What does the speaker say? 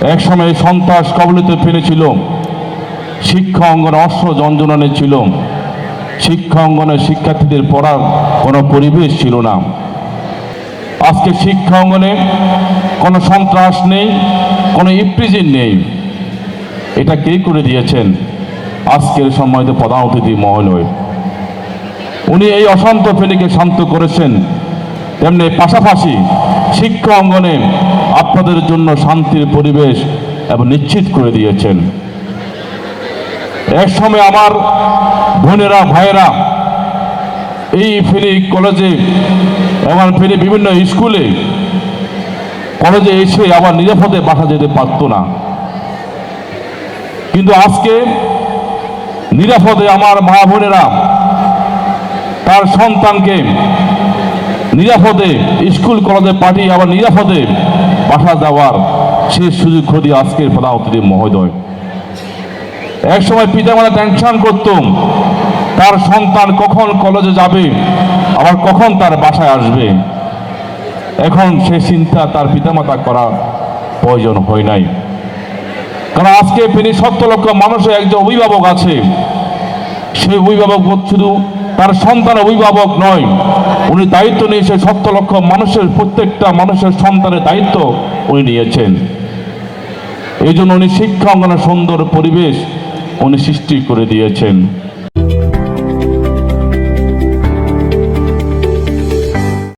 একসময় সন্ত্রাস কবলিত ফেলেছিল। শিক্ষা অঙ্গনে অশ্ব যঞ্জনানে ছিল। শিক্ষা অঙ্গনে শিক্ষার্থীদের পড়ার কোনো পরিবেশ ছিল না। আজকে শিক্ষা অঙ্গনে কোনো সন্ত্রাস নেই, কোনো ইপ্রিজিন নেই। এটা কে করে দিয়েছেন? আজকের সময়তে প্রধান অতিথি মহোদয়। উনি এই অশান্ত ফেনীকে শান্ত করেছেন। তেমনি পাশাপাশি শিক্ষা অঙ্গনে আপনাদের জন্য শান্তির পরিবেশ এবং নিশ্চিত করে দিয়েছেন। এক সময় আমার বোনেরা, ভাইয়েরা এই ফেনী কলেজে এবং ফেনী বিভিন্ন স্কুলে কলেজে এসে আবার নিরাপদে বাসা যেতে পারতো না। কিন্তু আজকে নিরাপদে আমার মা বোনেরা তার সন্তানকে নিরাপদে স্কুল, কলেজে পাঠিয়ে আবার নিরাপদে বাসা যাওয়ার সেই সুযোগ ঘটি আজকের প্রধান অতিথি মহোদয়। এক সময় পিতামাতা টেনশন করতুম তার সন্তান কখন কলেজে যাবে, আবার কখন তার বাসায় আসবে। এখন সে চিন্তা তার পিতামাতা করা প্রয়োজন হয় নাই। কারণ আজকে তিনি সত্য লক্ষ মানুষের একজন অভিভাবক আছে। সেই অভিভাবক শুধু তার সন্তান অভিভাবক নয়। উনি দায়িত্ব নিয়েছে সত্য লক্ষ মানুষের, প্রত্যেকটা মানুষের সন্তানের দায়িত্ব উনি নিয়েছেন। এই জন্য উনি শিক্ষা অঙ্গনে সুন্দর পরিবেশ উনি সৃষ্টি করে দিয়েছেন।